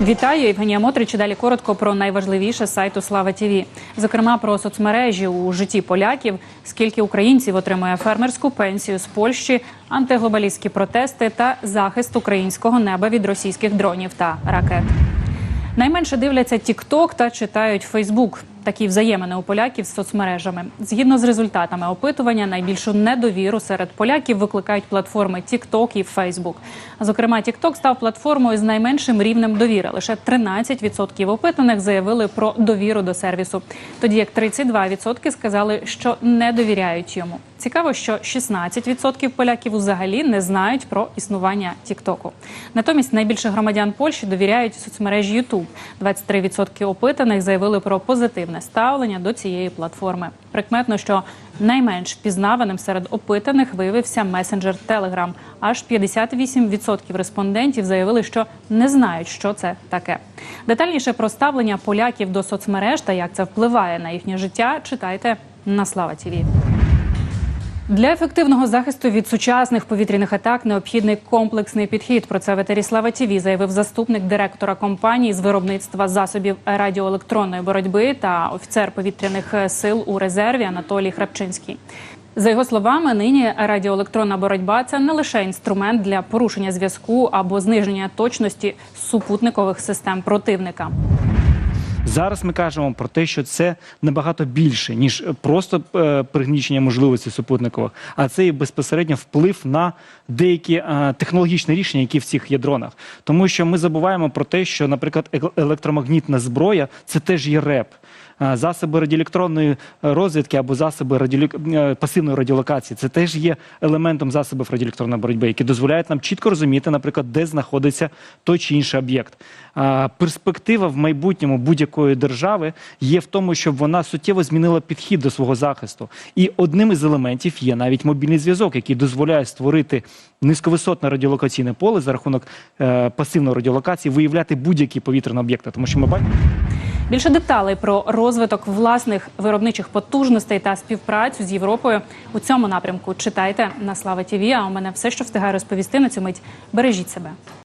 Вітаю, Євгенія Мотрич. Далі коротко про найважливіше сайту Слава ТІВІ. Зокрема, про соцмережі у житті поляків, скільки українців отримує фермерську пенсію з Польщі, антиглобалістські протести та захист українського неба від російських дронів та ракет. Найменше дивляться TikTok та читають Facebook. Такі взаємини у поляків з соцмережами. Згідно з результатами опитування, найбільшу недовіру серед поляків викликають платформи TikTok і Facebook. Зокрема, TikTok став платформою з найменшим рівнем довіри. Лише 13% опитаних заявили про довіру до сервісу, тоді як 32% сказали, що не довіряють йому. Цікаво, що 16% поляків взагалі не знають про існування Тіктоку. Натомість найбільше громадян Польщі довіряють соцмережі YouTube. 23% опитаних заявили про позитивне ставлення до цієї платформи. Прикметно, що найменш впізнаваним серед опитаних виявився месенджер Telegram. Аж 58% респондентів заявили, що не знають, що це таке. Детальніше про ставлення поляків до соцмереж та як це впливає на їхнє життя. Читайте на Слава ТІВІ. Для ефективного захисту від сучасних повітряних атак необхідний комплексний підхід. Про це в етері Слава ТІВІ заявив заступник директора компанії з виробництва засобів радіоелектронної боротьби та офіцер повітряних сил у резерві Анатолій Храпчинський. За його словами, нині радіоелектронна боротьба це не лише інструмент для порушення зв'язку або зниження точності супутникових систем противника. Зараз ми кажемо про те, що це набагато більше ніж просто е, пригнічення можливостей супутникових, а це і безпосередньо вплив на деякі е, технологічні рішення, які в цих є дронах. Тому що ми забуваємо про те, що, наприклад, електромагнітна зброя це теж є реп. Е, Засоби радіоелектронної розвідки або засоби радіолі... е, пасивної радіолокації це теж є елементом засобів радіоелектронної боротьби, які дозволяють нам чітко розуміти, наприклад, де знаходиться той чи інший об'єкт. Перспектива в майбутньому будь-якої держави є в тому, щоб вона суттєво змінила підхід до свого захисту. І одним із елементів є навіть мобільний зв'язок, який дозволяє створити низьковисотне радіолокаційне поле за рахунок е, пасивної радіолокації, виявляти будь-які повітряні об'єкти. Тому що ми бачимо. Більше деталей про розвиток власних виробничих потужностей та співпрацю з Європою у цьому напрямку читайте на Слава ТІВІ. А у мене все, що встигаю розповісти на цю мить. Бережіть себе.